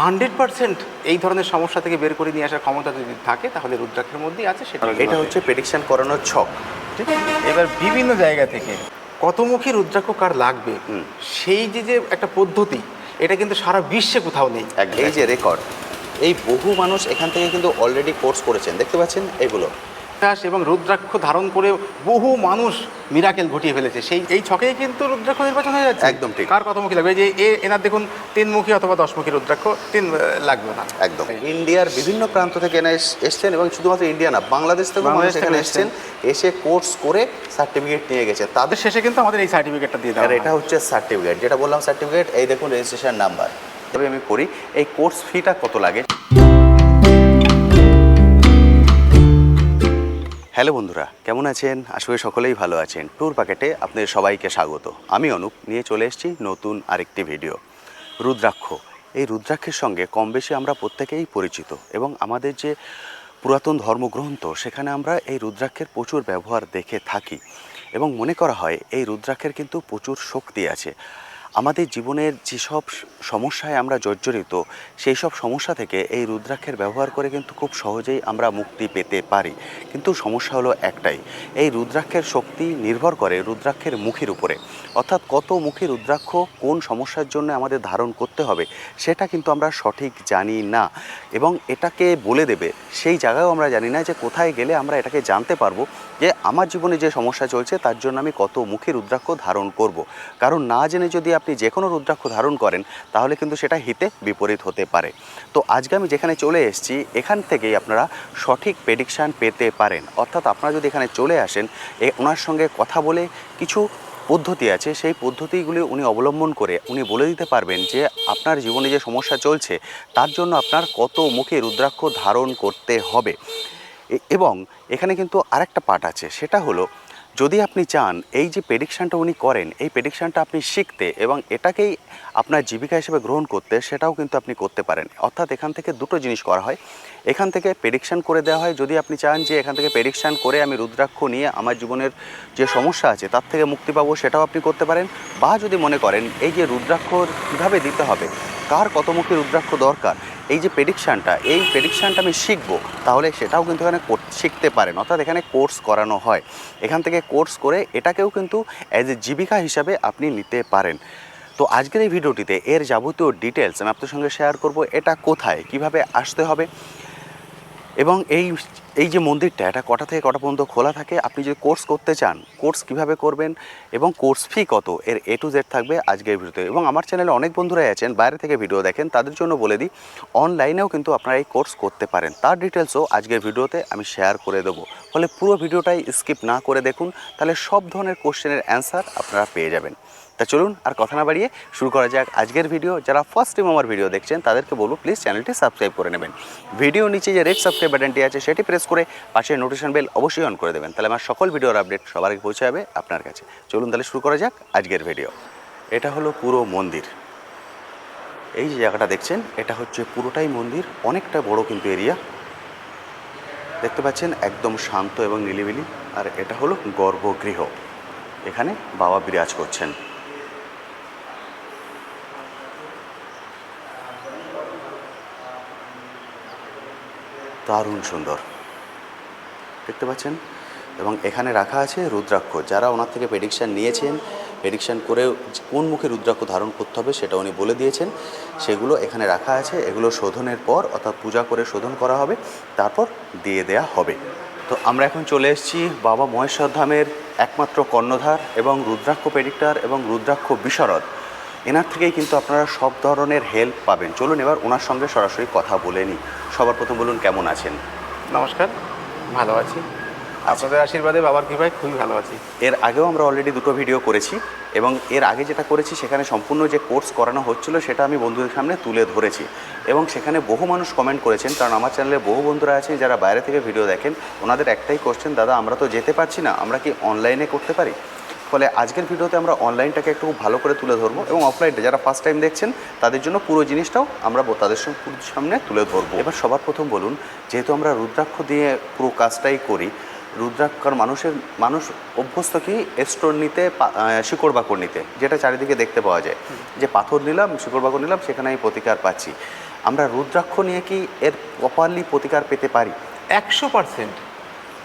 Hundred percent এই ধরনের সমস্যা থেকে বের করে নিয়ে আসার ক্ষমতা যদি থাকে তাহলে রুদ্রাক্ষের মধ্যেই আছে সেটা এটা হচ্ছে। প্রেডিকশন করানোর ছক ঠিক আছে? এবার বিভিন্ন জায়গা থেকে কতমুখী রুদ্রাক্ষ কার লাগবে? সেই যে যে একটা পদ্ধতি এটা কিন্তু সারা বিশ্বে কোথাও নেই। এই যে রেকর্ড এই বহু মানুষ এখান থেকে কিন্তু অলরেডি কোর্স করেছেন দেখতে পাচ্ছেন? এগুলো। বিশ্বাস এবং রুদ্রাক্ষ ধারণ করে বহু মানুষ মিরাকেল ঘটিয়ে ফেলেছে। সেই এই ছকেই কিন্তু রুদ্রাক্ষ নির্বাচন হয়ে যাচ্ছে। একদম ঠিক। কার কতমুখী লাগবে? যে এ এনার দেখুন তিনমুখী অথবা দশমুখী রুদ্রাক্ষ তিন লাগবে না। একদম। ইন্ডিয়ার বিভিন্ন প্রান্ত থেকে এনে এস- এসছেন এবং শুধুমাত্র ইন্ডিয়া না বাংলাদেশ থেকে মানুষ বাংলাদেশ এখানে এসছেন এসে কোর্স করে সার্টিফিকেট নিয়ে গেছে। তাদের শেষে কিন্তু আমাদের এই সার্টিফিকেটটা দিয়ে দেওয়া আর এটা হচ্ছে সার্টিফিকেট যেটা বললাম সার্টিফিকেট এই দেখুন রেজিস্ট্রেশন নাম্বার তবে আমি করি এই কোর্স ফিটা কত লাগে? হ্যালো বন্ধুরা, কেমন আছেন? আসলে সকলেই ভালো আছেন। ট্যুর প্যাকেটে আপনাদের সবাইকে স্বাগত। আমি অনুপ, নিয়ে চলে এসেছি নতুন আরেকটি ভিডিও রুদ্রাক্ষ। এই রুদ্রাক্ষের সঙ্গে কম বেশি আমরা প্রত্যেকেই পরিচিত এবং আমাদের যে পুরাতন ধর্মগ্রন্থ, সেখানে আমরা এই রুদ্রাক্ষের প্রচুর ব্যবহার দেখে থাকি এবং মনে করা হয় এই রুদ্রাক্ষের কিন্তু প্রচুর শক্তি আছে। আমাদের জীবনের যেসব সমস্যায় আমরা জর্জরিত সেই সব সমস্যা থেকে এই রুদ্রাক্ষের ব্যবহার করে কিন্তু খুব সহজেই আমরা মুক্তি পেতে পারি। কিন্তু সমস্যা হলো একটাই, এই রুদ্রাক্ষের শক্তি নির্ভর করে রুদ্রাক্ষের মুখের উপরে। অর্থাৎ কত মুখী রুদ্রাক্ষ কোন সমস্যার জন্য আমাদের ধারণ করতে হবে, সেটা কিন্তু আমরা সঠিক জানি না। এবং এটাকে বলে দেবে, সেই জায়গায়ও আমরা জানি না যে কোথায় গেলে আমরা এটাকে জানতে পারব যে আমার জীবনে যে সমস্যা চলছে, তার জন্য আমি কত মুখী রুদ্রাক্ষ ধারণ করব। কারণ না জেনে যদি আপনি যে কোনো রুদ্রাক্ষ ধারণ করেন, তাহলে কিন্তু সেটা হিতে বিপরীত হতে পারে। তো আজকে আমি যেখানে চলে এসেছি, এখান থেকেই আপনারা সঠিক প্রেডিকশান পেতে পারেন। অর্থাৎ আপনারা যদি এখানে চলে আসেন, এ ওনার সঙ্গে কথা বলে কিছু পদ্ধতি আছে, সেই পদ্ধতিগুলি উনি অবলম্বন করে উনি বলে দিতে পারবেন যে, আপনার জীবনে যে সমস্যা চলছে, তার জন্য আপনার কত মুখে রুদ্রাক্ষ ধারণ করতে হবে। এবং এখানে কিন্তু আরেকটা পার্ট আছে, সেটা হলো যদি আপনি চান এই যে প্রেডিকশানটা উনি করেন, এই প্রেডিকশানটা আপনি শিখতে এবং এটাকেই আপনার জীবিকা হিসেবে গ্রহণ করতে সেটাও কিন্তু আপনি করতে পারেন। অর্থাৎ এখান থেকে দুটো জিনিস করা হয়। এখান থেকে প্রেডিকশান করে দেওয়া হয়। যদি আপনি চান যে এখান থেকে প্রেডিকশান করে আমি রুদ্রাক্ষ নিয়ে আমার জীবনের যে সমস্যা আছে, তার থেকে মুক্তি পাবো, সেটাও আপনি করতে পারেন। বা যদি মনে করেন এই যে রুদ্রাক্ষ কীভাবে দিতে হবে, কার কতমুখী রুদ্রাক্ষ দরকার, এই যে প্রেডিকশানটা এই প্রেডিকশানটা আমি শিখব, তাহলে সেটাও কিন্তু এখানে শিখতে পারেন। অর্থাৎ এখানে কোর্স করানো হয়। এখান থেকে কোর্স করে এটাকেও কিন্তু অ্যাজ এ জীবিকা হিসাবে আপনি নিতে পারেন। তো আজকের এই ভিডিওটিতে এর যাবতীয় ডিটেলস আমি আপনার সঙ্গে শেয়ার করব, এটা কোথায়, কীভাবে আসতে হবে এবং এই এই যে মন্দিরটা, এটা কটা থেকে কটা পর্যন্ত খোলা থাকে, আপনি যদি কোর্স করতে চান কোর্স কীভাবে করবেন এবং কোর্স ফি কত, এর এ টু জেড থাকবে আজকের ভিডিওতে। এবং আমার চ্যানেলে অনেক বন্ধুরাই আছেন, বাইরে থেকে ভিডিও দেখেন, তাদের জন্য বলে দিই অনলাইনেও কিন্তু আপনারা এই কোর্স করতে পারেন। তার ডিটেলসও আজকের ভিডিওতে আমি শেয়ার করে দেবো। ফলে পুরো ভিডিওটাই স্কিপ না করে দেখুন, তাহলে সব ধরনের কোশ্চেনের অ্যান্সার আপনারা পেয়ে যাবেন। তা চলুন আর কথা না বাড়িয়ে শুরু করা যাক আজকের ভিডিও যারা ফার্স্ট টাইম আমার ভিডিও দেখছেন, তাদেরকে বলব প্লিজ চ্যানেলটি সাবস্ক্রাইব করে নেবেন। ভিডিও নিচে যে রেড সাবস্ক্রাইব বাটনটি আছে, সেটি প্রেস করে পাশে নোটিফিকেশন বেল অবশ্যই অন করে দেবেন। তাহলে আমার সকল ভিডিওর আপডেট সবার আগে পৌঁছে যাবে আপনার কাছে। চলুন তাহলে শুরু করা যাক আজকের ভিডিও এটা হলো পুরো মন্দির। এই যে জায়গাটা দেখছেন, এটা হচ্ছে পুরোটাই মন্দির, অনেকটা বড় কিন্তু এরিয়া দেখতে পাচ্ছেন, একদম শান্ত এবং নিলিবিলি। আর এটা হলো গর্ভগৃহ। এখানে বাবা বিরাজ করছেন। দারুণ সুন্দর। দেখতে পাচ্ছেন? এবং এখানে রাখা আছে রুদ্রাক্ষ। যারা ওনার থেকে প্রেডিকশান নিয়েছেন প্রেডিকশান করে কোন মুখে রুদ্রাক্ষ ধারণ করতে হবে সেটা উনি বলে দিয়েছেন। সেগুলো এখানে রাখা আছে। এগুলো শোধনের পর অর্থাৎ পূজা করে শোধন করা হবে। তারপর দিয়ে দেয়া হবে। তো আমরা এখন চলে এসেছি বাবা মহেশ্বর ধামের একমাত্র কর্ণধার এবং রুদ্রাক্ষ প্রেডিক্টার এবং রুদ্রাক্ষ বিশরদ। এনার থেকেই কিন্তু আপনারা সব ধরনের হেল্প পাবেন। চলুন এবার ওনার সঙ্গে সরাসরি কথা বলে নিই। সবার প্রথম বলুন কেমন আছেন? নমস্কার ভালো আছি। আপনাদের আশীর্বাদে বাবার কৃপায় খুবই ভালো আছি। এর আগেও আমরা অলরেডি দুটো ভিডিও করেছি এবং এর আগে যেটা করেছি সেখানে সম্পূর্ণ যে কোর্স করানো হচ্ছিল সেটা আমি বন্ধুদের সামনে তুলে ধরেছি। এবং সেখানে বহু মানুষ কমেন্ট করেছেন কারণ আমার চ্যানেলে বহু বন্ধুরা আছেন যারা বাইরে থেকে ভিডিও দেখেন ওনাদের একটাই কোশ্চেন দাদা আমরা তো যেতে পারছি না আমরা কি অনলাইনে করতে পারি? ফলে আজকের ভিডিওতে আমরা অনলাইনটাকে একটু ভালো করে তুলে ধরবো এবং অফলাইনটা যারা ফার্স্ট টাইম দেখছেন তাদের জন্য পুরো জিনিসটাও আমরা তাদের সঙ্গে সামনে তুলে ধরবো। এবার সবার প্রথম বলুন যেহেতু আমরা রুদ্রাক্ষ দিয়ে পুরো কাজটাই করি রুদ্রাক্ষর মানুষের মানুষ অভ্যস্ত কি স্টোন নিতে শিকড় বাকড় নিতে যেটা চারিদিকে দেখতে পাওয়া যায়। যে পাথর নিলাম শিকড় বাকড় নিলাম সেখানে আমি প্রতিকার পাচ্ছি। আমরা রুদ্রাক্ষ নিয়ে কি এর প্রপারলি প্রতিকার পেতে পারি? একশো পার্সেন্ট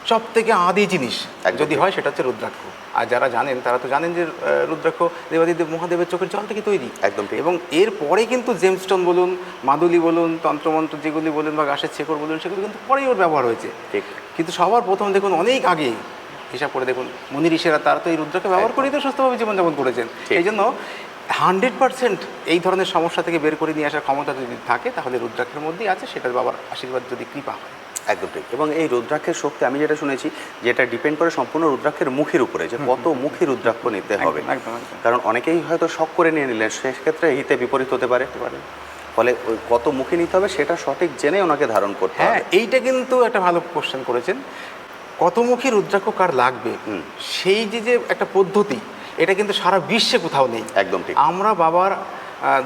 সব থেকে আদি জিনিস। যদি হয় সেটা হচ্ছে রুদ্রাক্ষ। আর যারা জানেন তারা তো জানেন যে রুদ্রাক্ষ দেবাদিদেব মহাদেবের চোখের জল থেকে তৈরি। একদম। এবং এরপরে কিন্তু জেমস্টোন বলুন মাদুলি বলুন তন্ত্রমন্ত্র যেগুলি বলুন বা গাছের শেকড় বলুন সেগুলো কিন্তু পরেই ওর ব্যবহার হয়েছে। ঠিক। কিন্তু সবার প্রথম দেখুন অনেক আগে হিসাব করে দেখুন মুনি ঋষিরা তারা তো এই রুদ্রকে ব্যবহার করেই তো সুস্থভাবে জীবনযাপন করেছেন। এই জন্য হান্ড্রেড পার্সেন্ট এই ধরনের সমস্যা থেকে বের করে নিয়ে আসার ক্ষমতা যদি থাকে তাহলে রুদ্রাক্ষের মধ্যেই আছে সেটার বাবার আশীর্বাদ যদি কৃপা হয়। একদম ঠিক। এবং এই রুদ্রাক্ষের শক্তি আমি যেটা শুনেছি যেটা ডিপেন্ড করে সম্পূর্ণ রুদ্রাক্ষের মুখের উপরে যে কত মুখী রুদ্রাক্ষ নিতে হবে। কারণ অনেকেই হয়তো শখ করে নিয়ে নিলেন সেক্ষেত্রে হিতে বিপরীত হতে পারে। পারে। ফলে ওই কত মুখে নিতে হবে সেটা সঠিক জেনে ওনাকে ধারণ করতে হ্যাঁ এইটা কিন্তু একটা ভালো কোশ্চেন করেছেন। কত কতমুখী রুদ্রাক্ষ কার লাগবে? সেই যে যে একটা পদ্ধতি এটা কিন্তু সারা বিশ্বে কোথাও নেই। একদম ঠিক। আমরা বাবার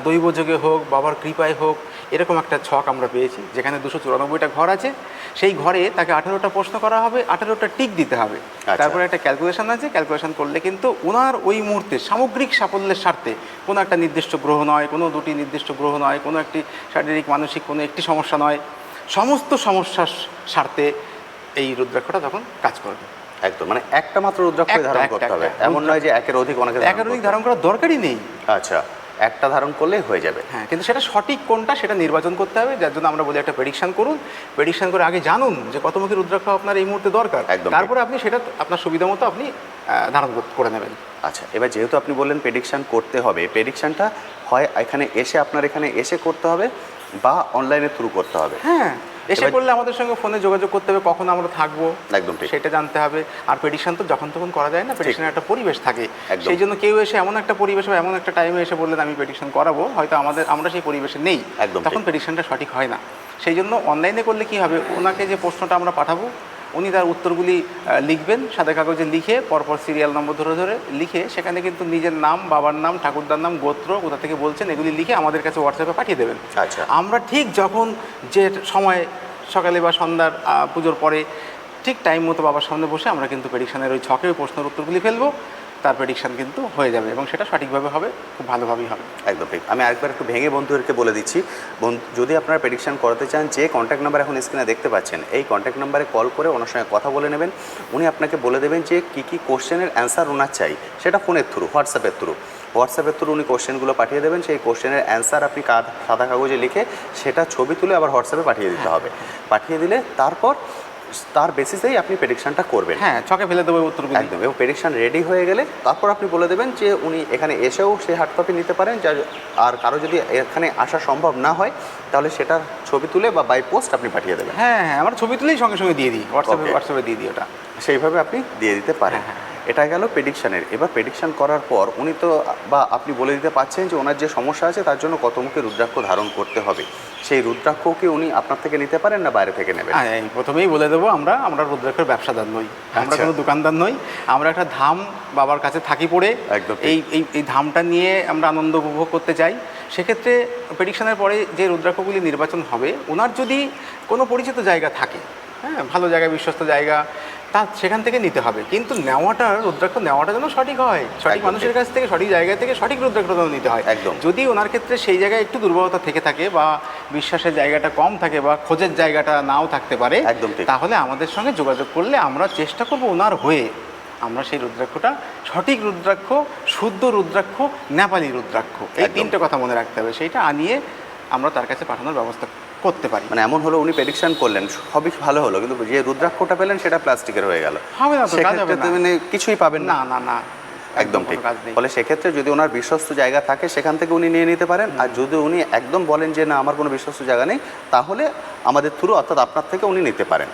দৈবযোগে হোক বাবার কৃপায় হোক এরকম একটা ছক আমরা পেয়েছি যেখানে দুশো চুরানব্বইটা ঘর আছে। সেই ঘরে তাকে আঠেরোটা প্রশ্ন করা হবে আঠেরোটা টিক দিতে হবে। তারপরে একটা ক্যালকুলেশন আছে ক্যালকুলেশন করলে কিন্তু ওনার ওই মুহূর্তে সামগ্রিক সাফল্যের স্বার্থে কোনো একটা নির্দিষ্ট গ্রহ নয় কোনো দুটি নির্দিষ্ট গ্রহ নয় কোনো একটি শারীরিক মানসিক কোনো একটি সমস্যা নয়। সমস্ত সমস্যার স্বার্থে এই রুদ্রাক্ষটা তখন কাজ করবে। একদম মানে একটা মাত্র রুদ্রাক্ষ ধারণ করতে হবে। এমন নয় যে একের অধিক অনেকে একাধিক করতে ধারণ করার দরকারই নেই। আচ্ছা। একটা ধারণ করলে হয়ে যাবে। হ্যাঁ কিন্তু সেটা সঠিক কোনটা সেটা নির্বাচন করতে হবে যার জন্য আমরা বলি একটা প্রেডিকশন করুন। প্রেডিকশন করে আগে জানুন যে কত কতমুখী রুদ্রাক্ষ আপনার এই মুহূর্তে দরকার। একদম। তারপরে আপনি সেটা আপনার সুবিধা মতো আপনি ধারণ করে নেবেন। আচ্ছা এবার যেহেতু আপনি বললেন প্রেডিকশান করতে হবে প্রেডিকশানটা হয় এখানে এসে আপনার এখানে এসে করতে হবে বা অনলাইনে থ্রু করতে হবে। হ্যাঁ এসে পড়লে আমাদের সঙ্গে ফোনে যোগাযোগ করতে হবে কখন আমরা থাকব একদম সেটা জানতে হবে। আর পেডিশন তো যখন তখন করা যায় না প্রেডিকশনের একটা পরিবেশ থাকে। সেই জন্য কেউ এসে এমন একটা পরিবেশ বা এমন একটা টাইমে এসে বললেন আমি পেডিশন করাবো। হয়তো আমাদের আমরা সেই পরিবেশে নেই। একদম তখন পেডিশনটা সঠিক হয় না। সেই জন্য অনলাইনে করলে কি হবে? ওনাকে যে প্রশ্নটা আমরা পাঠাবো উনি তার উত্তরগুলি লিখবেন সাদা কাগজে লিখে পরপর সিরিয়াল নম্বর ধরে ধরে লিখে সেখানে কিন্তু নিজের নাম বাবার নাম ঠাকুরদার নাম গোত্র কোথা থেকে বলছেন এগুলি লিখে আমাদের কাছে হোয়াটসঅ্যাপে পাঠিয়ে দেবেন। আচ্ছা। আমরা ঠিক যখন যে সময় সকালে বা সন্ধ্যার পুজোর পরে ঠিক টাইম মতো বাবার সামনে বসে আমরা কিন্তু প্রেডিকশানের ওই ছকে ওই প্রশ্নের উত্তরগুলি ফেলব। তার প্রেডিকশান কিন্তু হয়ে যাবে এবং সেটা সঠিকভাবে হবে খুব ভালোভাবেই হবে। একদম ঠিক। আমি আরেকবার একটু ভেঙে বন্ধুদেরকে বলে দিচ্ছি। বন্ধু- যদি আপনারা প্রেডিকশান করতে চান যে কন্ট্যাক্ট নাম্বার এখন স্ক্রিনে দেখতে পাচ্ছেন এই কন্ট্যাক্ট নাম্বারে কল করে ওনার সঙ্গে কথা বলে নেবেন। উনি আপনাকে বলে দেবেন যে কী কী কোশ্চেনের অ্যান্সার ওনার চাই সেটা ফোনের থ্রু হোয়াটসঅ্যাপের থ্রু হোয়াটসঅ্যাপের থ্রু উনি কোশ্চেনগুলো পাঠিয়ে দেবেন সেই কোশ্চেনের অ্যান্সার আপনি কাদ- সাদা কাগজে লিখে সেটা ছবি তুলে আবার হোয়াটসঅ্যাপে পাঠিয়ে দিতে হবে। পাঠিয়ে দিলে তারপর তার বেসিসেই আপনি প্রেডিকশনটা করবেন। হ্যাঁ ছকে ফেলে দেবো উত্তরগুলো। একদম এবং প্রেডিকশন রেডি হয়ে গেলে তারপর আপনি বলে দেবেন যে উনি এখানে এসেও সেই হার্ড কপি নিতে পারেন যা আর কারও যদি এখানে আসা সম্ভব না হয় তাহলে সেটার ছবি তুলে বা বাই পোস্ট আপনি পাঠিয়ে দেবেন। হ্যাঁ হ্যাঁ আমার ছবি তুলেই সঙ্গে সঙ্গে দিয়ে দিই হোয়াটসঅ্যাপে হোয়াটসঅ্যাপে দিয়ে দিই ওটা। সেইভাবে আপনি দিয়ে দিতে পারেন। হ্যাঁ, এটা গেল প্রেডিকশনের এবার প্রেডিকশন করার পর উনি তো বা আপনি বলে দিতে পারছেন যে ওনার যে সমস্যা আছে তার জন্য কত মুখে রুদ্রাক্ষ ধারণ করতে হবে। সেই রুদ্রাক্ষ কি উনি আপনার থেকে নিতে পারেন না বাইরে থেকে নেবেন? হ্যাঁ প্রথমেই বলে দেবো আমরা আমরা রুদ্রাক্ষের ব্যবসাদার নই। আমরা আচ্ছা। কোনো দোকানদার নই। আমরা একটা ধাম বাবার কাছে থাকি পড়ে। একদম এই এই এই ধামটা নিয়ে আমরা আনন্দ উপভোগ করতে চাই। সেক্ষেত্রে প্রেডিকশনের পরে যে রুদ্রাক্ষগুলি নির্বাচন হবে ওনার যদি কোনো পরিচিত জায়গা থাকে হ্যাঁ ভালো জায়গা বিশ্বস্ত জায়গা তা সেখান থেকে নিতে হবে। কিন্তু নেওয়াটা রুদ্রাক্ষ নেওয়াটা যেন সঠিক হয়। সঠিক মানুষের কাছ থেকে সঠিক জায়গা থেকে সঠিক রুদ্রাক্ষ যেন নিতে হয়। একদম। যদি ওনার ক্ষেত্রে সেই জায়গায় একটু দুর্বলতা থেকে থাকে বা বিশ্বাসের জায়গাটা কম থাকে বা খোঁজের জায়গাটা নাও থাকতে পারে একদম তাহলে আমাদের সঙ্গে যোগাযোগ করলে আমরা চেষ্টা করব ওনার হয়ে। আমরা সেই রুদ্রাক্ষটা সঠিক রুদ্রাক্ষ শুদ্ধ রুদ্রাক্ষ নেপালি রুদ্রাক্ষ এই। তিনটে কথা মনে রাখতে হবে। সেইটা আনিয়ে আমরা তার কাছে পাঠানোর ব্যবস্থা করতে পারি। মানে এমন হলো উনি প্রেডিকশন করলেন সবই ভালো হলো কিন্তু যে রুদ্রাক্ষটা পেলেন সেটা প্লাস্টিকের হয়ে গেল। হবে না সেক্ষেত্রে। মানে কিছুই পাবেন না। না না একদম ঠিক। ফলে সেক্ষেত্রে যদি ওনার বিশ্বস্ত জায়গা থাকে সেখান থেকে উনি নিয়ে নিতে পারেন। আর যদি উনি একদম বলেন যে না আমার কোনো বিশ্বস্ত জায়গা নেই তাহলে আমাদের থ্রু অর্থাৎ আপনার থেকে উনি নিতে পারেন।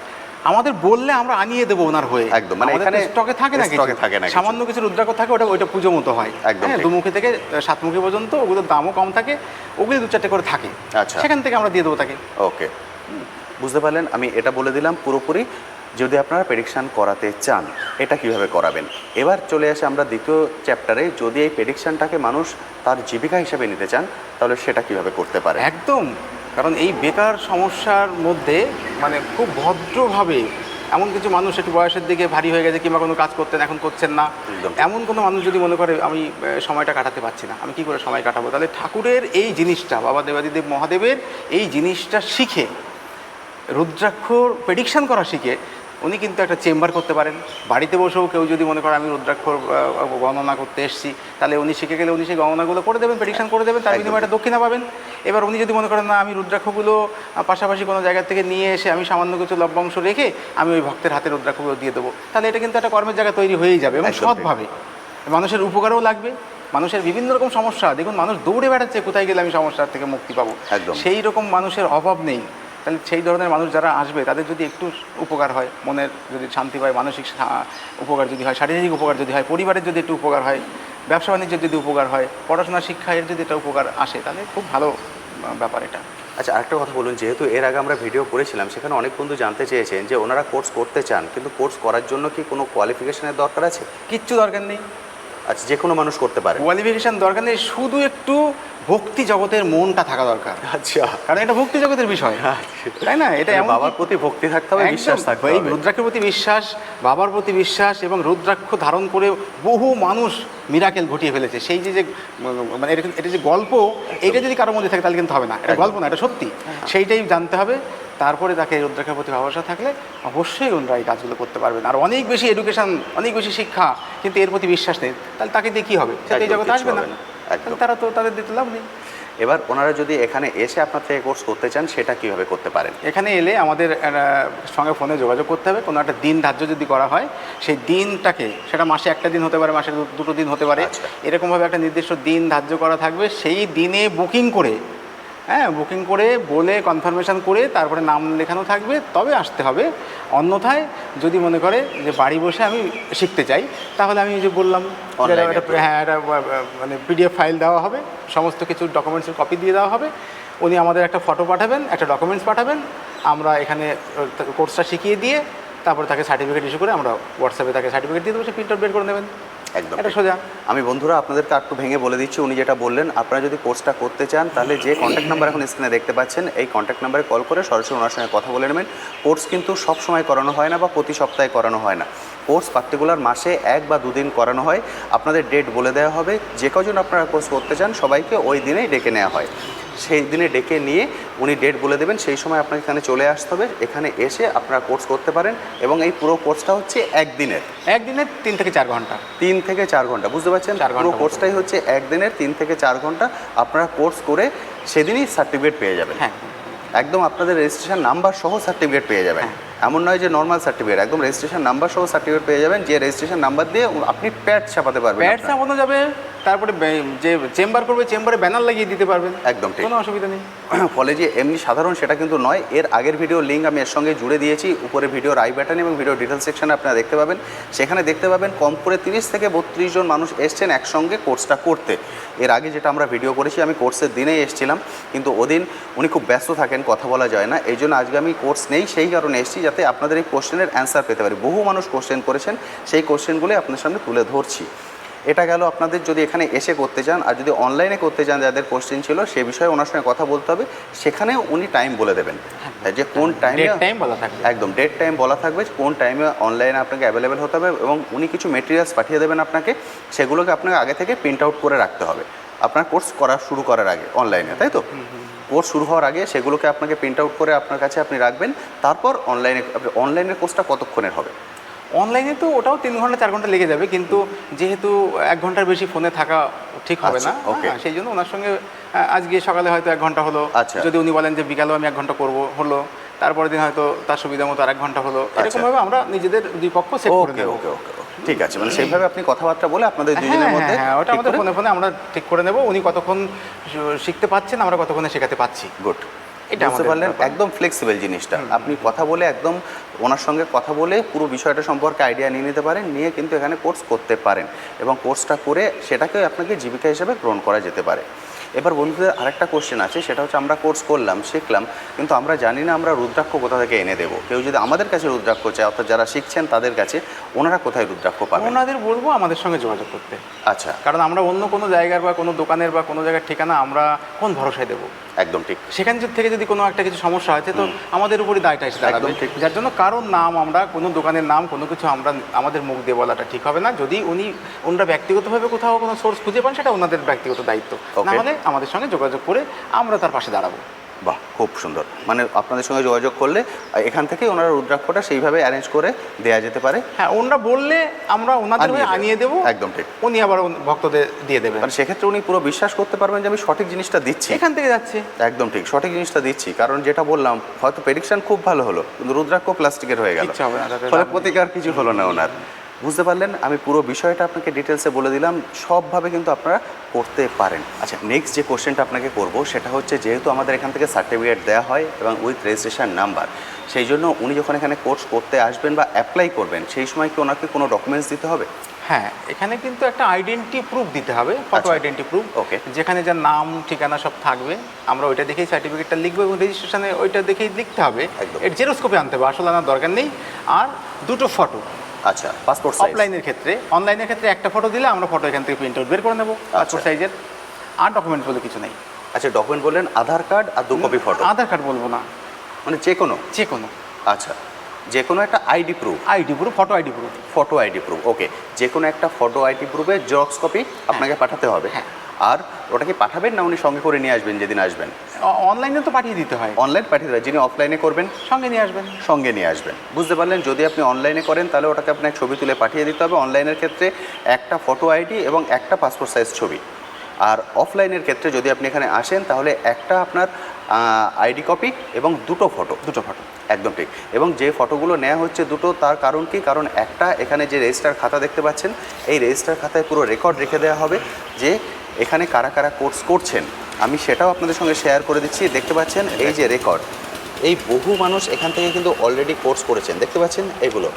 আমাদের বললে আমরা আনিয়ে দেবো ওনার হয়ে। একদম, মানে এখানে স্টকে থাকে না কিছু থাকে না সামান্য কিছু রুদ্রাক্ষ থাকে ওটা ওইটা পুজো মতো হয়। একদম হ্যাঁ দুমুখী থেকে সাতমুখী পর্যন্ত ওগুলোর দামও কম থাকে ওগুলি দু চারটে করে থাকে। আচ্ছা। সেখান থেকে আমরা দিয়ে দেবো তাকে। ওকে। বুঝতে পারলেন? আমি এটা বলে দিলাম পুরোপুরি। যদি আপনারা প্রেডিকশান করাতে চান এটা কীভাবে করাবেন? এবার চলে আসে আমরা দ্বিতীয় চ্যাপ্টারে যদি এই প্রেডিকশানটাকে মানুষ তার জীবিকা হিসেবে নিতে চান তাহলে সেটা কীভাবে করতে পারে? একদম। কারণ এই বেকার সমস্যার মধ্যে মানে খুব ভদ্রভাবে এমন কিছু মানুষ একটু বয়সের দিকে ভারী হয়ে গেছে কিংবা কোনো কাজ করতেন এখন করছেন না। এমন কোনো মানুষ যদি মনে করে আমি সময়টা কাটাতে পারছি না আমি কি করে সময় কাটাবো? তাহলে ঠাকুরের এই জিনিসটা বাবা দেবাদিদেব মহাদেবের এই জিনিসটা শিখে রুদ্রাক্ষর প্রেডিকশান করা শিখে উনি কিন্তু একটা চেম্বার করতে পারেন। বাড়িতে বসেও কেউ যদি মনে করে আমি রুদ্রাক্ষর গণনা করতে এসেছি তাহলে উনি শিখে গেলে উনি সেই গণনাগুলো করে দেবেন প্রেডিকশন করে দেবেন তার। বিনিময়ে একটা দক্ষিণা পাবেন। এবার উনি যদি মনে করেন না আমি রুদ্রাক্ষগুলো পাশাপাশি কোনো জায়গা থেকে নিয়ে এসে আমি সামান্য কিছু লভ্যাংশ রেখে আমি ওই ভক্তের হাতে রুদ্রাক্ষগুলো দিয়ে দেবো তাহলে এটা কিন্তু একটা কর্মের জায়গা তৈরি হয়েই যাবে এবং সৎভাবে। মানুষের উপকারও লাগবে মানুষের বিভিন্ন রকম সমস্যা। দেখুন মানুষ দৌড়ে বেড়াচ্ছে কোথায় গেলে আমি সমস্যার থেকে মুক্তি পাবো? একদম। সেই রকম মানুষের অভাব নেই। তাহলে সেই ধরনের মানুষ যারা আসবে তাদের যদি একটু উপকার হয় মনের যদি শান্তি পায় মানসিক উপকার যদি হয় শারীরিক উপকার যদি হয় পরিবারের যদি একটু উপকার হয় ব্যবসা বাণিজ্যের যদি উপকার হয় পড়াশোনা শিক্ষা এর যদি একটা উপকার আসে তাহলে খুব ভালো ব্যাপার এটা। আচ্ছা আরেকটা কথা বলুন যেহেতু এর আগে আমরা ভিডিও করেছিলাম সেখানে অনেক বন্ধু জানতে চেয়েছেন যে ওনারা কোর্স করতে চান কিন্তু কোর্স করার জন্য কি কোনো কোয়ালিফিকেশনের দরকার আছে? কিচ্ছু দরকার নেই। আচ্ছা যে কোনো মানুষ করতে পারে। কোয়ালিফিকেশন দরকার নেই শুধু একটু ভক্তি জগতের মনটা থাকা দরকার। আচ্ছা। কারণ এটা ভক্তি জগতের বিষয়। তাই না? এটা বাবার প্রতি ভক্তি থাকতে হবে বিশ্বাস থাকতে এই হবে। রুদ্রাক্ষের প্রতি বিশ্বাস বাবার প্রতি বিশ্বাস এবং রুদ্রাক্ষ ধারণ করে বহু মানুষ মিরাকেল ঘটিয়ে ফেলেছে। সেই যে যে মানে এটা এটা যে গল্প এটা যদি কারোর মধ্যে থাকে তাহলে কিন্তু হবে না। এটা গল্প না এটা সত্যি। সেইটাই জানতে হবে। তারপরে তাকে রুদ্রাক্ষের প্রতি ভালোবাসা থাকলে অবশ্যই ওনারা এই কাজগুলো করতে পারবেন আর অনেক বেশি এডুকেশন অনেক বেশি শিক্ষা কিন্তু এর প্রতি বিশ্বাস নেই। তাহলে তাকে দিয়ে কী হবে? এই জগতে আসবে না। তারা তো তাদের দিতে লাভ নেই। এবার ওনারা যদি এখানে এসে আপনার থেকে কোর্স করতে চান সেটা কীভাবে করতে পারেন? এখানে এলে আমাদের সঙ্গে ফোনে যোগাযোগ করতে হবে। কোনো একটা দিন ধার্য যদি করা হয় সেই দিনটাকে সেটা মাসে একটা দিন হতে পারে মাসে দুটো দিন হতে পারে। আচ্ছা। এরকমভাবে একটা নির্দিষ্ট দিন ধার্য করা থাকবে। সেই দিনে বুকিং করে হ্যাঁ বুকিং করে বলে কনফার্মেশন করে তারপরে নাম লেখানো থাকবে তবে আসতে হবে। অন্যথায় যদি মনে করে যে বাড়ি বসে আমি শিখতে চাই তাহলে আমি যে বললাম হ্যাঁ একটা মানে পিডিএফ ফাইল দেওয়া হবে সমস্ত কিছু ডকুমেন্টসের কপি দিয়ে দেওয়া হবে। উনি আমাদের একটা ফটো পাঠাবেন একটা ডকুমেন্টস পাঠাবেন। আমরা এখানে কোর্সটা শিখিয়ে দিয়ে তারপরে তাকে সার্টিফিকেট ইস্যু করে আমরা হোয়াটসঅ্যাপে তাকে সার্টিফিকেট দিয়ে দেবো সে প্রিন্ট আউট বের করে নেবেন। একদম এটা সোজা। আমি বন্ধুরা আপনাদেরকে একটু ভেঙে বলে দিচ্ছি উনি যেটা বললেন আপনারা যদি কোর্সটা করতে চান তাহলে যে কন্ট্যাক্ট নাম্বার এখন স্ক্রিনে দেখতে পাচ্ছেন এই কন্ট্যাক্ট নাম্বারে কল করে সরাসরি ওনার সঙ্গে কথা বলে নেবেন। কোর্স কিন্তু সব সময় করানো হয় না বা প্রতি সপ্তাহে করানো হয় না। কোর্স পার্টিকুলার মাসে এক বা দুদিন করানো হয়। আপনাদের ডেট বলে দেওয়া হবে। যে কজন আপনারা কোর্স করতে চান সবাইকে ওই দিনেই ডেকে নেওয়া হয়। সেই দিনে ডেকে নিয়ে উনি ডেট বলে দেবেন সেই সময় আপনাকে এখানে চলে আসতে হবে। এখানে এসে আপনারা কোর্স করতে পারেন এবং এই পুরো কোর্সটা হচ্ছে একদিনের। একদিনের তিন থেকে চার ঘণ্টা। তিন থেকে চার ঘণ্টা বুঝতে পারছেন? পুরো কোর্সটাই হচ্ছে একদিনের তিন থেকে চার ঘণ্টা আপনারা কোর্স করে সেদিনই সার্টিফিকেট পেয়ে যাবেন। হ্যাঁ। একদম আপনাদের রেজিস্ট্রেশন নাম্বার সহ সার্টিফিকেট পেয়ে যাবেন। এমন নয় যে নর্মাল সার্টিফিকেট একদম রেজিস্ট্রেশন নাম্বার সহ সার্টিফিকেট পেয়ে যাবেন যে রেজিস্ট্রেশন নাম্বার দিয়ে আপনি প্যাড ছাপাতে পারবেন প্যাড ছাপানো যাবে তারপরে যে চেম্বার করবে চেম্বারে ব্যানার লাগিয়ে দিতে পারবেন। একদম ঠিক। কোনো অসুবিধা নেই। ফলে যে এমনি সাধারণ সেটা কিন্তু নয় এর আগের ভিডিও লিঙ্ক আমি এর সঙ্গে জুড়ে দিয়েছি উপরে ভিডিওর আই বাটন এবং ভিডিও ডিটেল সেকশনে আপনারা দেখতে পাবেন। সেখানে দেখতে পাবেন কম করে তিরিশ থেকে বত্রিশ জন মানুষ এসছেন একসঙ্গে কোর্সটা করতে। এর আগে যেটা আমরা ভিডিও করেছি আমি কোর্সের দিনেই এসেছিলাম কিন্তু ওদিন উনি খুব ব্যস্ত থাকেন কথা বলা যায় না এই জন্য আজকে আমি কোর্স নেই সেই কারণে এসেছি। যাতে আপনাদের এই কোশ্চেনের অ্যান্সার পেতে পারি। বহু মানুষ কোশ্চেন করেছেন সেই কোশ্চেনগুলি আপনার সামনে তুলে ধরছি। এটা গেল আপনাদের যদি এখানে এসে করতে চান আর যদি অনলাইনে করতে চান যাদের কোশ্চেন ছিল সে বিষয়ে ওনার সঙ্গে কথা বলতে হবে। সেখানে উনি টাইম বলে দেবেন। যে কোন টাইমে টাইম বলা থাকবে। একদম ডেট টাইম বলা থাকবে কোন টাইমে অনলাইনে আপনাকে অ্যাভেলেবেল হতে হবে এবং উনি কিছু মেটেরিয়ালস পাঠিয়ে দেবেন আপনাকে। সেগুলোকে আপনাকে আগে থেকে প্রিন্ট আউট করে রাখতে হবে। আপনার কোর্স করা শুরু করার আগে অনলাইনে তাই তো? কোর্স শুরু হওয়ার আগে সেগুলোকে আপনাকে প্রিন্ট আউট করে আপনার কাছে আপনি রাখবেন। তারপর অনলাইনে অনলাইনের কোর্সটা কতক্ষণের হবে? অনলাইনে তো ওটাও তিন ঘণ্টা চার ঘণ্টা লেগে যাবে কিন্তু যেহেতু এক ঘণ্টার বেশি ফোনে থাকা ঠিক হবে আচ্ছা, না okay. হ্যাঁ, সেই জন্য ওনার সঙ্গে আজকে সকালে হয়তো এক ঘণ্টা হলো। আচ্ছা। যদি উনি বলেন যে বিকালেও আমি এক ঘণ্টা করব হলো তারপরের দিন হয়তো তার সুবিধা মতো আর এক ঘণ্টা হলো। এরকমভাবে আমরা নিজেদের দুই পক্ষ সেট করে ওকে নেব। ওকে ওকে ঠিক আছে মানে সেইভাবে আপনি কথাবার্তা বলে আপনাদের হ্যাঁ দুজনের হ্যাঁ, মধ্যে হ্যাঁ ওটা ঠিক আমাদের ফোনে ফোনে আমরা ঠিক করে নেব। উনি কতক্ষণ শিখতে পাচ্ছেন আমরা কতক্ষণে শেখাতে পাচ্ছি। গুড এটা বুঝতে পারলেন? একদম ফ্লেক্সিবল জিনিসটা। আপনি কথা বলে একদম ওনার সঙ্গে কথা বলে পুরো বিষয়টা সম্পর্কে আইডিয়া নিয়ে নিতে পারেন নিয়ে কিন্তু এখানে কোর্স করতে পারেন এবং কোর্সটা করে সেটাকে আপনাকে জীবিকা হিসেবে গ্রহণ করা যেতে পারে। এবার বন্ধুদের আরেকটা কোশ্চেন আছে সেটা হচ্ছে আমরা কোর্স করলাম শিখলাম কিন্তু আমরা জানি না আমরা রুদ্রাক্ষ কোথা থেকে এনে দেবো। কেউ যদি আমাদের কাছে রুদ্রাক্ষ চায় অর্থাৎ যারা শিখছেন তাদের কাছে ওনারা কোথায় রুদ্রাক্ষ পাবেন? ওনাদের বলব আমাদের সঙ্গে যোগাযোগ করতে। আচ্ছা। কারণ আমরা অন্য কোনো জায়গার বা কোনো দোকানের বা কোনো জায়গার ঠিকানা আমরা কোন ভরসায় দেবো? একদম ঠিক। সেখান থেকে যদি কোনো একটা কিছু সমস্যা হয়েছে তো আমাদের উপরে দায়টা এসে দাঁড়াবে। একদম ঠিক। যার জন্য কারোর নাম আমরা কোনো দোকানের নাম কোনো কিছু আমরা আমাদের মুখ দিয়ে বলাটা ঠিক হবে না। যদি উনি ওনারা ব্যক্তিগতভাবে কোথাও কোনো সোর্স খুঁজে পান সেটা ওনাদের ব্যক্তিগত দায়িত্ব। না Okay. হলে আমাদের সঙ্গে যোগাযোগ করে আমরা তার পাশে দাঁড়াবো। বাহ খুব সুন্দর। মানে আপনাদের সঙ্গে যোগাযোগ করলে এখান থেকে ওনারা রুদ্রাক্ষটা সেইভাবে অ্যারেঞ্জ করে দেওয়া যেতে পারে। হ্যাঁ ওনারা বললে আমরা ওনাদের আনিয়ে দেবো। একদম ঠিক। উনি আবার ভক্তদের দিয়ে দেবেন। মানে সেক্ষেত্রে উনি পুরো বিশ্বাস করতে পারবেন যে আমি সঠিক জিনিসটা দিচ্ছি। এখান থেকে যাচ্ছে। একদম ঠিক সঠিক জিনিসটা দিচ্ছি। কারণ যেটা বললাম হয়তো প্রেডিকশন খুব ভালো হলো কিন্তু রুদ্রাক্ষ প্লাস্টিকের হয়ে গেল। ফলে প্রতিকার কিছু হলো না ওনার। বুঝতে পারলেন? আমি পুরো বিষয়টা আপনাকে ডিটেলসে বলে দিলাম। সবভাবে কিন্তু আপনারা করতে পারেন। আচ্ছা নেক্সট যে কোশ্চেনটা আপনাকে করব সেটা হচ্ছে যেহেতু আমাদের এখান থেকে সার্টিফিকেট দেওয়া হয় এবং উইথ রেজিস্ট্রেশন নাম্বার সেই জন্য উনি যখন এখানে কোর্স করতে আসবেন বা অ্যাপ্লাই করবেন সেই সময় কি ওনাকে কোনো ডকুমেন্টস দিতে হবে? হ্যাঁ এখানে কিন্তু একটা আইডেন্টি প্রুফ দিতে হবে ফটো। আইডেন্টি প্রুফ ওকে যেখানে যার নাম ঠিকানা সব থাকবে। আমরা ওইটা দেখেই সার্টিফিকেটটা লিখব এবং রেজিস্ট্রেশনে ওইটা দেখেই লিখতে হবে। এর জেরোস্কোপে আনতে হবে আসলে আনার দরকার নেই। আর দুটো ফটো আচ্ছা পাসপোর্ট অফলাইনের ক্ষেত্রে অনলাইনের ক্ষেত্রে একটা ফটো দিলে আমরা ফটো এখান থেকে প্রিন্ট আউট বের করে নেব। পাসপোর্ট সাইজের আর ডকুমেন্ট বলে কিছু নেই। আচ্ছা ডকুমেন্ট বললেন আধার কার্ড আর দু কপি ফটো আধার কার্ড বলব না। মানে যে কোনো? যে কোনো। আচ্ছা যে কোনো একটা ID proof ID proof photo ID proof photo ID proof okay যে কোনো একটা ফটো আইডি প্রুফের জেরক্স কপি আপনাকে পাঠাতে হবে। হ্যাঁ। আর ওটা কি পাঠাবেন না উনি সঙ্গে করে নিয়ে আসবেন যেদিন আসবেন? অনলাইনে তো পাঠিয়ে দিতে হয়। অনলাইন পাঠিয়ে দেবেন যিনি অফলাইনে করবেন সঙ্গে নিয়ে আসবেন। সঙ্গে নিয়ে আসবেন। বুঝতে পারলেন? যদি আপনি অনলাইনে করেন তাহলে ওটাকে আপনাকে ছবি তুলে পাঠিয়ে দিতে হবে। অনলাইনের ক্ষেত্রে একটা ফটো আইডি এবং একটা পাসপোর্ট সাইজ ছবি। আর অফলাইনের ক্ষেত্রে যদি আপনি এখানে আসেন তাহলে একটা আপনার আইডি কপি এবং দুটো ফটো দুটো ফটো একদম ঠিক। এবং যে ফটোগুলো নেওয়া হচ্ছে দুটো তার কারণ কি? কারণ একটা এখানে যে রেজিস্টার খাতা দেখতে পাচ্ছেন এই রেজিস্টার খাতায় পুরো রেকর্ড রেখে দেওয়া হবে যে এখানে কারা কারা কোর্স করছেন আমি সেটাও আপনাদের সঙ্গে শেয়ার করে দিচ্ছি। দেখতে পাচ্ছেন এই যে রেকর্ড এই বহু মানুষ এখান থেকে কিন্তু অলরেডি কোর্স করেছেন। দেখতে পাচ্ছেন এগুলো।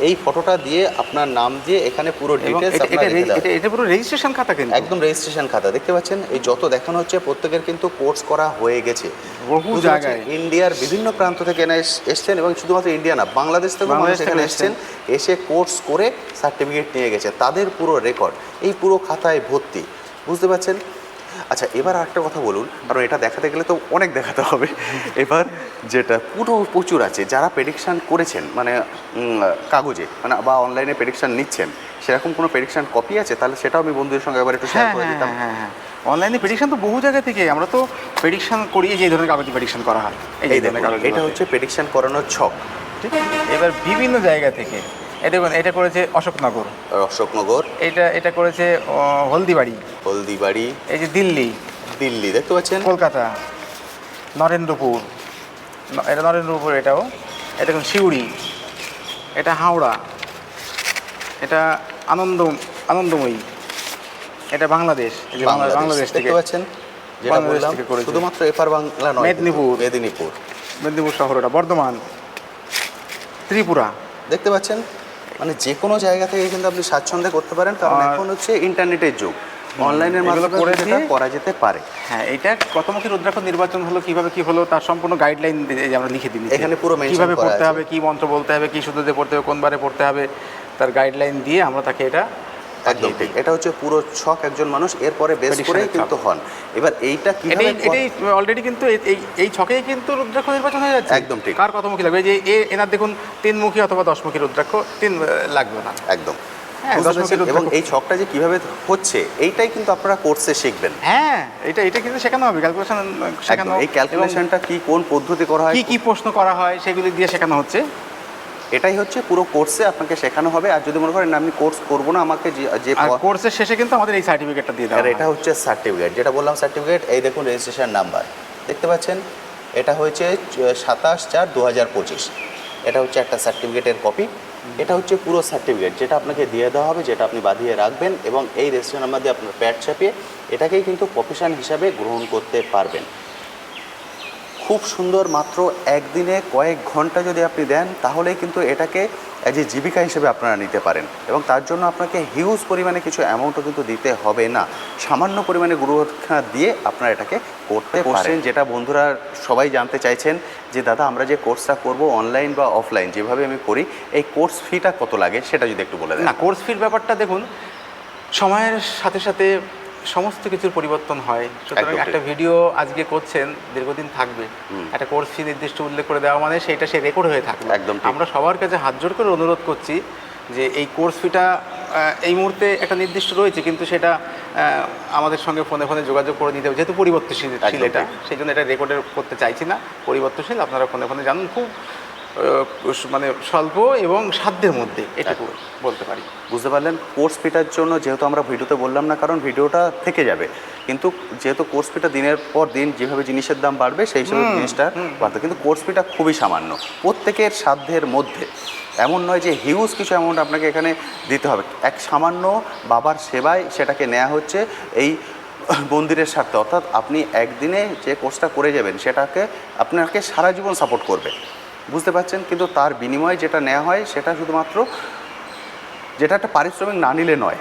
এই ফটোটা দিয়ে আপনার নাম দিয়ে এখানে পুরো ডিটেলস এটা- পুরো রেজিস্ট্রেশন খাতা কিন্তু। একদম রেজিস্ট্রেশন খাতা। দেখতে পাচ্ছেন এই যত দেখানো হচ্ছে প্রত্যেকের কিন্তু কোর্স করা হয়ে গেছে। বহু জায়গায়। ইন্ডিয়ার বিভিন্ন প্রান্ত থেকে এনে এসছেন এবং শুধুমাত্র ইন্ডিয়া না বাংলাদেশ থেকেও মানুষ থেকে এখানে এসছেন এসে কোর্স করে সার্টিফিকেট নিয়ে গেছে। তাদের পুরো রেকর্ড এই পুরো খাতায় ভর্তি। বুঝতে পারছেন? আচ্ছা এবার আরেকটা কথা বলুন কারণ এটা দেখাতে গেলে তো অনেক দেখাতে হবে। এবার যেটা পুরো প্রচুর আছে যারা প্রেডিকশান করেছেন মানে কাগজে মানে বা অনলাইনে প্রেডিকশান নিচ্ছেন সেরকম কোনো প্রেডিকশান কপি আছে? তাহলে সেটাও আমি বন্ধুদের সঙ্গে একবার একটু শেয়ার হ্যাঁ করে হ্যাঁ দিতাম। হ্যাঁ হ্যাঁ অনলাইনে প্রেডিকশন তো বহু জায়গা থেকে আমরা তো প্রেডিকশন করিয়ে যে ধরনের কাগজে প্রেডিকশন করা হয় এই ধরনের কাগজ এটা হচ্ছে প্রেডিকশান করানোর ছক। ঠিক আছে? এবার বিভিন্ন জায়গা থেকে এই দেখুন এটা করেছে অশোকনগর। অশোকনগর। এটা এটা করেছে হলদিবাড়ি। হলদিবাড়ি। এই যে দিল্লি। দিল্লি দেখতে পাচ্ছেন? কলকাতা। নরেন্দ্রপুর। এটা নরেন্দ্রপুর এটাও। এটা দেখুন সিউড়ি। এটা হাওড়া। এটা আনন্দ আনন্দময়ী। এটা বাংলাদেশ। বাংলাদেশ থেকে দেখতে পাচ্ছেন? যেটা বললাম শুধুমাত্র এপার বাংলা নয় মেদিনীপুর। মেদিনীপুর। মেদিনীপুর শহর এটা বর্ধমান। ত্রিপুরা। দেখতে পাচ্ছেন? মানে যে কোনো জায়গা থেকে কিন্তু আপনি স্বাচ্ছন্দ্যে করতে পারেন কারণ এখন হচ্ছে ইন্টারনেটের যুগ। অনলাইনের মাধ্যমে করে যেটা করা যেতে পারে। হ্যাঁ এটা কতমুখী রুদ্রাক্ষ নির্বাচন হলো কীভাবে কি হলো তার সম্পূর্ণ গাইডলাইন আমরা লিখে দিই এখানে পুরো কীভাবে পড়তে হবে কি মন্ত্র বলতে হবে কি শুদ্ধতে পড়তে হবে কোন বারে পড়তে হবে তার গাইডলাইন দিয়ে আমরা তাকে এটা একদম ঠিক। এটা হচ্ছে পুরো ছক একজন মানুষ এরপরে বেস করেই এর কিন্তু হন। এবার এইটা কীভাবে এটাই এটাই অলরেডি কিন্তু এই- এই ছকেই কিন্তু রুদ্রাক্ষ নির্বাচন হয়ে যাচ্ছে। একদম ঠিক। কার কতমুখী লাগবে? যে এ এনার দেখুন তিনমুখী অথবা দশমুখী রুদ্রাক্ষ তিন লাগবে না। একদম। হ্যাঁ? এবং এই ছকটা যে কীভাবে হচ্ছে এইটাই কিন্তু আপনারা কোর্সে শিখবেন। হ্যাঁ এটা এটা কিন্তু শেখানো হবে ক্যালকুলেশন শেখানো এই ক্যালকুলেশনটা কি কোন পদ্ধতি করা হয়? কি কি প্রশ্ন করা হয় সেগুলি দিয়ে শেখানো হচ্ছে। এটাই হচ্ছে পুরো কোর্সে আপনাকে শেখানো হবে। আর যদি মনে করেন না, আমি কোর্স করব না আমাকে যে কোর্সের শেষে কিন্তু আমাদের এই সার্টিফিকেটটা দিয়ে আর এটা হচ্ছে সার্টিফিকেট যেটা বললাম সার্টিফিকেট এই দেখুন রেজিস্ট্রেশন নাম্বার দেখতে পাচ্ছেন? এটা হয়েছে সাতাশ চার দু হাজার পঁচিশ। এটা হচ্ছে একটা সার্টিফিকেটের কপি এটা হচ্ছে পুরো সার্টিফিকেট যেটা আপনাকে দিয়ে দেওয়া হবে যেটা আপনি বাঁধিয়ে রাখবেন এবং এই রেজিস্ট্রেশন নাম্বার দিয়ে আপনার প্যাড ছাপিয়ে এটাকেই কিন্তু প্রফেশন হিসাবে গ্রহণ করতে পারবেন। খুব সুন্দর মাত্র একদিনে কয়েক ঘণ্টা যদি আপনি দেন তাহলেই কিন্তু এটাকে অ্যাজ এ জীবিকা হিসেবে আপনারা নিতে পারেন। এবং তার জন্য আপনাকে হিউজ পরিমাণে কিছু অ্যামাউন্টও কিন্তু দিতে হবে না। সামান্য পরিমাণে গুরুক্ষা দিয়ে আপনারা এটাকে করতে পারেন। যেটা বন্ধুরা সবাই জানতে চাইছেন যে দাদা আমরা যে কোর্সটা করব অনলাইন বা অফলাইন যেভাবে আমি করি এই কোর্স ফিটা কত লাগে? সেটা যদি একটু বলে দেন। না কোর্স ফির ব্যাপারটা দেখুন সময়ের সাথে সাথে সমস্ত কিছুর পরিবর্তন হয়। সুতরাং একটা ভিডিও আজকে করছেন দীর্ঘদিন থাকবে। একটা কোর্স ফি নির্দিষ্ট উল্লেখ করে দেওয়া মানে সেটা সে রেকর্ড হয়ে থাকবে। একদম আমরা সবার কাছে হাত জোর করে অনুরোধ করছি যে এই কোর্স ফিটা এই মুহূর্তে একটা নির্দিষ্ট রয়েছে কিন্তু সেটা আমাদের সঙ্গে ফোনে ফোনে যোগাযোগ করে নিতে হবে। যেহেতু পরিবর্তনশীল এটা সেই জন্য এটা রেকর্ডের করতে চাইছি না। পরিবর্তনশীল আপনারা ফোনে ফোনে জানুন। খুব মানে স্বল্প এবং সাধ্যের মধ্যে এটুকু বলতে পারি। বুঝতে পারলেন? কোর্স ফিটার জন্য যেহেতু আমরা ভিডিওতে বললাম না কারণ ভিডিওটা থেকে যাবে। কিন্তু যেহেতু কোর্স ফিটা দিনের পর দিন যেভাবে জিনিসের দাম বাড়বে সেই হিসেবে জিনিসটা বাড়বে। কিন্তু কোর্স ফিটা খুবই সামান্য। প্রত্যেকের সাধ্যের মধ্যে। এমন নয় যে হিউজ কিছু অ্যামাউন্ট আপনাকে এখানে দিতে হবে। এক সামান্য বাবার সেবায় সেটাকে নেওয়া হচ্ছে এই মন্দিরের স্বার্থে। অর্থাৎ আপনি একদিনে যে কোর্সটা করে যাবেন সেটাকে আপনাকে সারা জীবন সাপোর্ট করবে। বুঝতে পারছেন? কিন্তু তার বিনিময়ে যেটা নেওয়া হয় সেটা শুধুমাত্র যেটা একটা পারিশ্রমিক না নিলে নয়।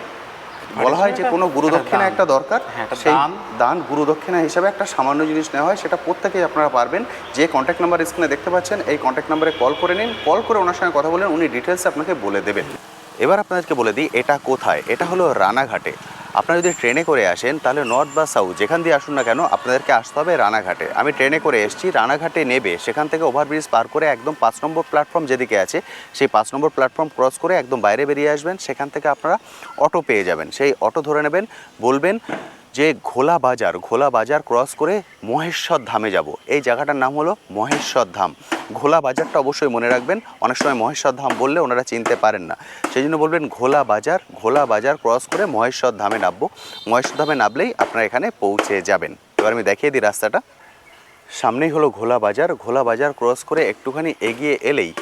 বলা হয় যে কোনো গুরুদক্ষিণা একটা দরকার। হ্যাঁ, সেই দান। দান গুরুদক্ষিণা হিসাবে একটা সামান্য জিনিস নেওয়া হয় সেটা প্রত্যেকেই আপনারা পারবেন। যে কন্ট্যাক্ট নাম্বার স্ক্রিনে দেখতে পাচ্ছেন এই কন্ট্যাক্ট নাম্বারে কল করে নিন। কল করে ওনার সঙ্গে কথা বলেন উনি ডিটেলস আপনাকে বলে দেবেন। এবার আপনাদেরকে বলে দিই এটা কোথায়? এটা হলো রানাঘাটে। আপনারা যদি ট্রেনে করে আসেন, তাহলে নর্থ বা সাউথ যেখান দিয়ে আসুন না কেন, আপনাদেরকে আসতে হবে রানাঘাটে। আমি ট্রেনে করে এসেছি, রানাঘাটে নেবে, সেখান থেকে ওভারব্রিজ পার করে একদম পাঁচ নম্বর প্ল্যাটফর্ম যেদিকে আছে, সেই পাঁচ নম্বর প্ল্যাটফর্ম ক্রস করে একদম বাইরে বেরিয়ে আসবেন। সেখান থেকে আপনারা অটো পেয়ে যাবেন। সেই অটো ধরে নেবেন, বলবেন যে ঘোলা বাজার ঘোলা বাজার ক্রস করে মহেশ্বর ধামে যাব। এই জায়গাটার নাম হলো মহেশ্বর ধাম। ঘোলা বাজারটা অবশ্যই মনে রাখবেন। অনেক সময় মহেশ্বর ধাম বললে ওনারা চিনতে পারেন না। সেই জন্য বলবেন ঘোলা বাজার ঘোলা বাজার ক্রস করে মহেশ্বর ধামে নামবো। মহেশ্বর ধামে নামলেই আপনারা এখানে পৌঁছে যাবেন। এবার আমি দেখিয়ে দিই রাস্তাটা। সামনেই হলো ঘোলা বাজার। ঘোলা বাজার ক্রস করে একটুখানি এগিয়ে এলেই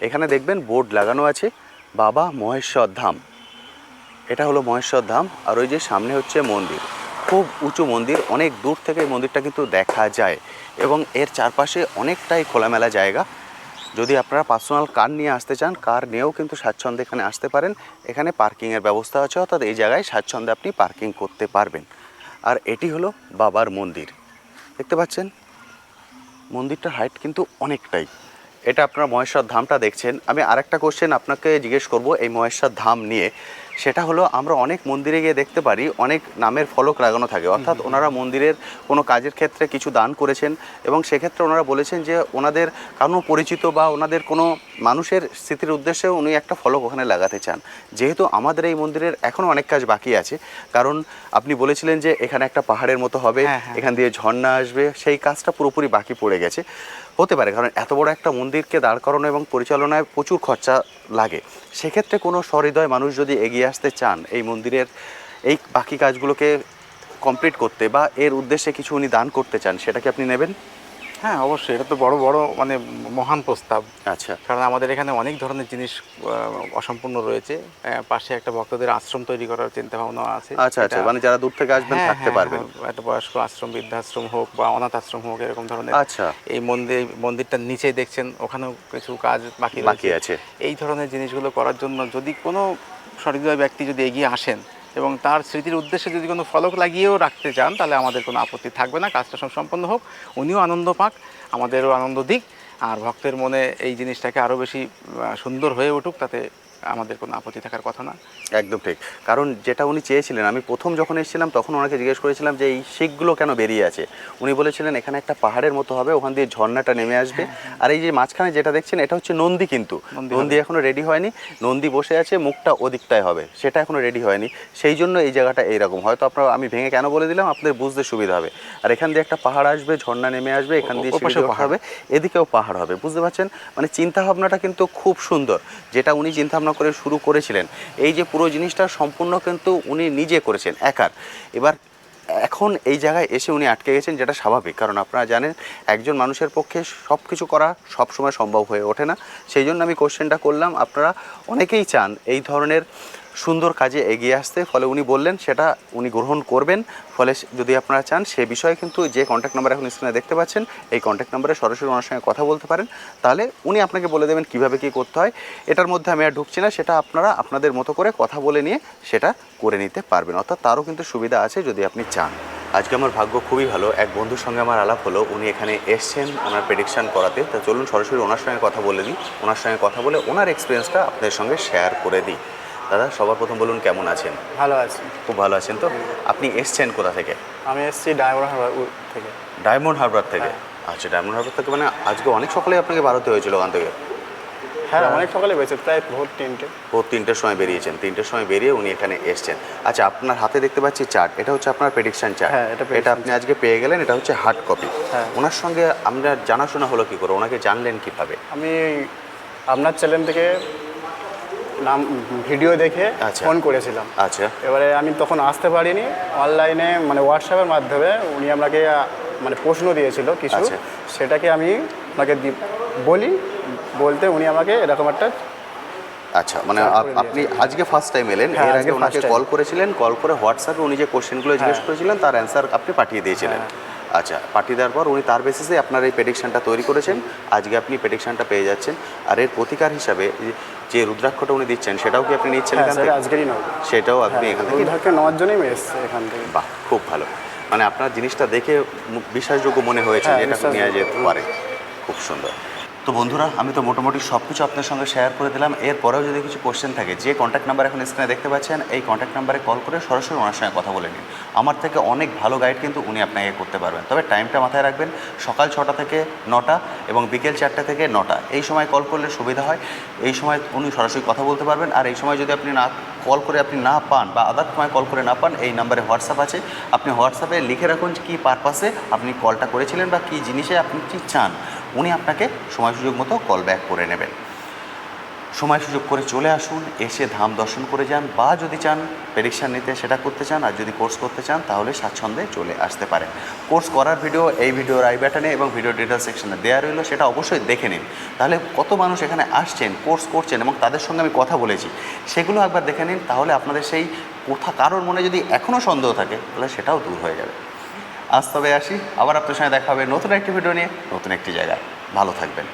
এখানে দেখবেন বোর্ড লাগানো আছে, বাবা মহেশ্বর ধাম। এটা হলো মহেশ্বর ধাম। আর ওই যে সামনে হচ্ছে মন্দির। খুব উঁচু মন্দির, অনেক দূর থেকে এই মন্দিরটা কিন্তু দেখা যায় এবং এর চারপাশে অনেকটাই খোলামেলা জায়গা। যদি আপনারা পার্সোনাল কার নিয়ে আসতে চান, কার নিয়েও কিন্তু স্বাচ্ছন্দ্যে এখানে আসতে পারেন। এখানে পার্কিংয়ের ব্যবস্থা আছে, অর্থাৎ এই জায়গায় স্বাচ্ছন্দ্যে আপনি পার্কিং করতে পারবেন। আর এটি হলো বাবার মন্দির। দেখতে পাচ্ছেন? মন্দিরটার হাইট কিন্তু অনেকটাই। এটা আপনারা মহেশ্বর ধামটা দেখছেন। আমি আরেকটা কোশ্চেন আপনাকে জিজ্ঞেস করব এই মহেশ্বর ধাম নিয়ে। সেটা হলো আমরা অনেক মন্দিরে গিয়ে দেখতে পারি অনেক নামের ফলক লাগানো থাকে। অর্থাৎ ওনারা মন্দিরের কোনো কাজের ক্ষেত্রে কিছু দান করেছেন এবং সেক্ষেত্রে ওনারা বলেছেন যে ওনাদের কারও পরিচিত বা ওনাদের কোনো মানুষের স্মৃতির উদ্দেশ্যে উনি একটা ফলক ওখানে লাগাতে চান। যেহেতু আমাদের এই মন্দিরের এখনও অনেক কাজ বাকি আছে কারণ আপনি বলেছিলেন যে এখানে একটা পাহাড়ের মতো হবে হ্যাঁ, হ্যাঁ। এখান দিয়ে ঝর্ণা আসবে সেই কাজটা পুরোপুরি বাকি পড়ে গেছে। হতে পারে, কারণ এত বড় একটা মন্দিরকে দাঁড় করানো এবং পরিচালনায় প্রচুর খরচা লাগে। সেক্ষেত্রে কোনো সহৃদয় মানুষ যদি এগিয়ে আসতে চান এই মন্দিরের এই বাকি কাজগুলোকে কমপ্লিট করতে বা এর উদ্দেশ্যে কিছু উনি দান করতে চান, সেটা কি আপনি নেবেন? হ্যাঁ অবশ্যই। এটা তো বড় বড় মানে মহান প্রস্তাব। আচ্ছা। কারণ আমাদের এখানে অনেক ধরনের জিনিস অসম্পূর্ণ রয়েছে। পাশে একটা ভক্তদের আশ্রম তৈরি করার চিন্তা ভাবনা আছে। আচ্ছা আচ্ছা। মানে যারা দূর থেকে আসবেন হ্যাঁ, থাকতে হ্যাঁ, পারবেন। হ্যাঁ, একটা বয়স্ক আশ্রম বৃদ্ধাশ্রম হোক বা অনাথ আশ্রম হোক এরকম ধরনের। আচ্ছা। এই মন্দির মন্দিরটার নিচে দেখছেন ওখানেও কিছু কাজ বাকি বাকি আছে। এই ধরনের জিনিসগুলো করার জন্য যদি কোনো সহৃদয় ব্যক্তি যদি এগিয়ে আসেন এবং তার স্মৃতির উদ্দেশ্যে যদি কোনো ফলক লাগিয়েও রাখতে চান, তাহলে আমাদের কোনো আপত্তি থাকবে না। কাজটা সম্পন্ন হোক। উনিও আনন্দ পাক, আমাদেরও আনন্দ দিক। আর ভক্তের মনে এই জিনিসটাকে আরও বেশি সুন্দর হয়ে উঠুক, তাতে আমাদের কোনো আপত্তি থাকার কথা না। একদম ঠিক। কারণ যেটা উনি চেয়েছিলেন আমি প্রথম যখন এসেছিলাম তখন ওনাকে জিজ্ঞেস করেছিলাম যে এই শিখগুলো কেন বেরিয়ে আছে? উনি বলেছিলেন এখানে একটা পাহাড়ের মতো হবে ওখান দিয়ে ঝর্ণাটা নেমে আসবে। আর এই যে মাঝখানে যেটা দেখছেন এটা হচ্ছে নন্দী কিন্তু। নন্দী নন্দী এখনও রেডি হয়নি। নন্দী বসে আছে মুখটা ওদিকটায় হবে। সেটা এখনও রেডি হয়নি। সেই জন্য এই জায়গাটা এইরকম। হয়তো আপনার আমি ভেঙে কেন বলে দিলাম আপনাদের বুঝতে সুবিধা হবে। আর এখান দিয়ে একটা পাহাড় আসবে ঝর্ণা নেমে আসবে এখান দিয়ে পাহাড়। হবে এদিকেও পাহাড় হবে। বুঝতে পারছেন? মানে চিন্তা ভাবনাটা কিন্তু খুব সুন্দর। যেটা উনি চিন্তা ভাবনা করে শুরু করেছিলেন। এই যে পুরো জিনিসটা সম্পূর্ণ কিন্তু উনি নিজে করেছেন, একার। এবার এখন এই জায়গায় এসে উনি আটকে গেছেন, যেটা স্বাভাবিক। কারণ আপনারা জানেন, একজন মানুষের পক্ষে সব কিছু করা সবসময় সম্ভব হয়ে ওঠে না। সেই জন্য আমি কোশ্চেনটা করলাম, আপনারা অনেকেই চান এই ধরনের সুন্দর কাজে এগিয়ে আসতে, ফলে উনি বললেন সেটা উনি গ্রহণ করবেন। ফলে যদি আপনারা চান, সে বিষয়ে কিন্তু যে কন্ট্যাক্ট নাম্বার এখন স্ক্রিনে দেখতে পাচ্ছেন, এই কন্ট্যাক্ট নাম্বারে সরাসরি ওনার সঙ্গে কথা বলতে পারেন। তাহলে উনি আপনাকে বলে দেবেন কীভাবে কি করতে হয়। এটার মধ্যে আমি আর ঢুকছি না, সেটা আপনারা আপনাদের মতো করে কথা বলে নিয়ে সেটা করে নিতে পারবেন। অর্থাৎ তারও কিন্তু সুবিধা আছে যদি আপনি চান। আজকে আমার ভাগ্য খুবই ভালো, এক বন্ধুর সঙ্গে আমার আলাপ হলো, উনি এখানে এসছেন ওনার প্রেডিকশন করাতে। তা চলুন সরাসরি ওনার সঙ্গে কথা বলে দিই ওনার সঙ্গে কথা বলে ওনার এক্সপিরিয়েন্সটা আপনাদের সঙ্গে শেয়ার করে দিই। দাদা সবার প্রথম বলুন কেমন আছেন? ভালো আছি। খুব ভালো আছেন তো? আপনি এসছেন কোথা থেকে? আমি এসছি ডায়মন্ড হারবার থেকে। ডায়মন্ড হারবার থেকে? আচ্ছা ডায়মন্ড হারবার থেকে মানে আজকে অনেক সকালে আপনাকে বাড়াতে হয়েছিল ওখান থেকে? হ্যাঁ অনেক সকালে বেঁচে প্রায় ভোর তিনটে। ভোর তিনটের সময় বেরিয়েছেন তিনটের সময় বেরিয়ে উনি এখানে এসছেন। আচ্ছা আপনার হাতে দেখতে পাচ্ছি চার্ট এটা হচ্ছে আপনার প্রেডিকশন চার্ট। হ্যাঁ, এটা এটা আপনি আজকে পেয়ে গেলেন এটা হচ্ছে হার্ড কপি হ্যাঁ। ওনার সঙ্গে আমরা জানাশোনা হলো কী করে? ওনাকে জানলেন কীভাবে? আমি আপনার চ্যানেল থেকে নাম ভিডিও দেখে আচ্ছা। ফোন করেছিলাম। আচ্ছা। এবারে আমি তখন আসতে পারিনি। অনলাইনে মানে হোয়াটসঅ্যাপের মাধ্যমে উনি আমাকে মানে প্রশ্ন দিয়েছিল কিছু। আচ্ছা। সেটাকে আমি আপনাকে বলি বলতে উনি আমাকে এরকম একটা আচ্ছা মানে আপনি আজকে ফার্স্ট টাইম এলেন। হ্যাঁ, এর আগে ওনাকে কল করেছিলেন কল করে হোয়াটসঅ্যাপে উনি যে কোশ্চেনগুলো জিজ্ঞেস হ্যাঁ। করেছিলেন তার অ্যান্সার আপনি পাঠিয়ে দিয়েছিলেন। আচ্ছা পাঠিয়ে দেওয়ার পর উনি তার বেসিসে আপনার এই প্রেডিকশানটা তৈরি করেছেন। আজকে আপনি প্রেডিকশানটা পেয়ে যাচ্ছেন। আর এর প্রতিকার হিসাবে যে রুদ্রাক্ষটা উনি দিচ্ছেন সেটাও কি আপনি নিচ্ছেন হ্যাঁ এখান থেকে? আজকেরই নয় সেটাও আপনি এখান থেকে? ঢাকা নেওয়ার জন্যই আমি এখান থেকে। বাহ খুব ভালো। মানে আপনার জিনিসটা দেখে বিশ্বাসযোগ্য মনে হয়েছে হ্যাঁ, যে এটা নিয়ে নেওয়া যেতে পারে। খুব সুন্দর। তো বন্ধুরা, আমি তো মোটামুটি সব কিছু আপনার সঙ্গে শেয়ার করে দিলাম। এরপরেও যদি কিছু কোশ্চেন থাকে, যে কন্ট্যাক্ট নাম্বার এখন স্ক্রিনে দেখতে পাচ্ছেন, এই কন্ট্যাক্ট নাম্বারে কল করে সরাসরি ওনার সঙ্গে কথা বলে নিন। আমার থেকে অনেক ভালো গাইড কিন্তু উনি আপনাকে করতে পারবেন। তবে টাইমটা মাথায় রাখবেন, সকাল ছটা থেকে নটা এবং বিকেল চারটা থেকে নটা। এই সময় কল করলে সুবিধা হয়। এই সময় উনি সরাসরি কথা বলতে পারবেন। আর এই সময় যদি আপনি না কল করে আপনি না পান বা আদার সময় কল করে না পান, এই নাম্বারে হোয়াটসঅ্যাপ আছে। আপনি হোয়াটসঅ্যাপে লিখে রাখুন কী পারপাসে আপনি কলটা করেছিলেন বা কী জিনিসে আপনি কী চান। উনি আপনাকে সময় সুযোগ মতো কল ব্যাক করে নেবেন। সময় সুযোগ করে চলে আসুন, এসে ধাম দর্শন করে যান, বা যদি চান প্রেডিকশান নিতে সেটা করতে চান, আর যদি কোর্স করতে চান, তাহলে স্বাচ্ছন্দ্যে চলে আসতে পারেন। কোর্স করার ভিডিও এই ভিডিওর আই ব্যাটনে এবং ভিডিও ডিটেল সেকশনে দেওয়া রইল, সেটা অবশ্যই দেখে নিন। তাহলে কত মানুষ এখানে আসছেন কোর্স করছেন এবং তাদের সঙ্গে আমি কথা বলেছি, সেগুলো একবার দেখে নিন, তাহলে আপনাদের সেই কোথা কারোর মনে যদি এখনও সন্দেহ থাকে, তাহলে সেটাও দূর হয়ে যাবে। আজ তবে আসি। আবার আপনার সঙ্গে দেখা হবে নতুন একটি ভিডিও নিয়ে, নতুন একটি জায়গায়। ভালো থাকবেন।